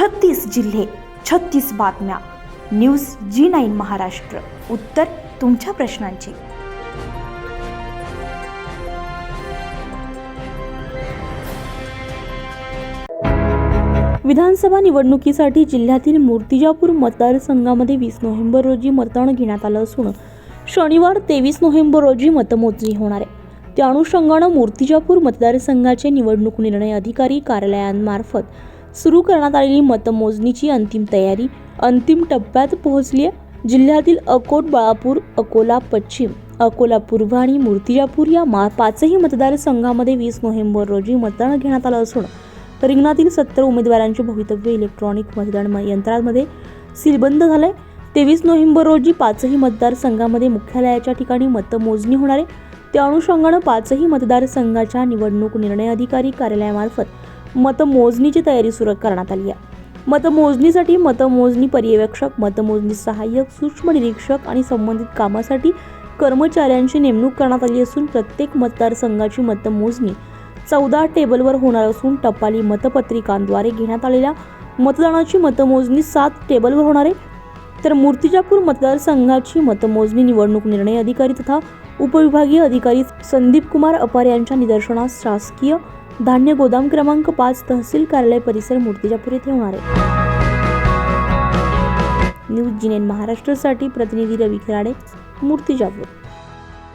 छत्तीस जिल्हे छत्तीस बातम्या. News Zee nine Maharashtra. उत्तर तुमच्या प्रश्नांची. विधानसभा निवडणुकीसाठी जिल्ह्यातील मूर्तिजापूर मतदारसंघामध्ये वीस नोव्हेंबर रोजी मतदान घेण्यात आलं असून शनिवार तेवीस नोव्हेंबर रोजी मतमोजणी होणार आहे. त्या अनुषंगानं मूर्तिजापूर मतदारसंघाचे निवडणूक निर्णय अधिकारी कार्यालयांमार्फत सुरू करण्यात आलेली मतमोजणीची अंतिम तयारी अंतिम टप्प्यात पोहोचली आहे जिल्ह्यातील अकोट बाळापूर अकोला पश्चिम अकोला पूर्व आणि मूर्तिजापूर या मा पाचही मतदारसंघामध्ये वीस नोव्हेंबर रोजी मतदान घेण्यात आलं असून रिंगणातील सत्तर उमेदवारांचे भवितव्य इलेक्ट्रॉनिक मतदान म- यंत्रांमध्ये सीलबंद आहे तेवीस नोव्हेंबर रोजी पाचही मतदारसंघामध्ये मुख्यालयाच्या ठिकाणी मतमोजणी होणार आहे. त्या अनुषंगानं पाचही मतदारसंघाच्या निवडणूक निर्णय अधिकारी कार्यालयामार्फत मतमोजणीची तयारी सुरू करण्यात आली आहे. मतमोजणीसाठी मतमोजणी पर्यवेक्षक मतमोजणी सहाय्यक सूक्ष्म निरीक्षक आणि संबंधित कामासाठी कर्मचाऱ्यांची नेमणूक करण्यात आली असून प्रत्येक मतदारसंघाची मतमोजणी चौदा टेबलवर होणार असून टपाली मतपत्रिकांद्वारे घेण्यात आलेल्या मतदानाची मतमोजणी सात टेबलवर होणार आहे. तर मूर्तिजापूर मतदारसंघाची मतमोजणी निवडणूक निर्णय अधिकारी तथा उपविभागीय अधिकारी संदीप कुमार अपार यांच्या निदर्शनास शासकीय धान्य गोदाम क्रमांक पाच तहसील कार्यालय परिसर मूर्तिजापूर येथे होणार आहे. न्यूज जिनेन महाराष्ट्रासाठी प्रतिनिधी रवी खराडे मूर्तिजापूर.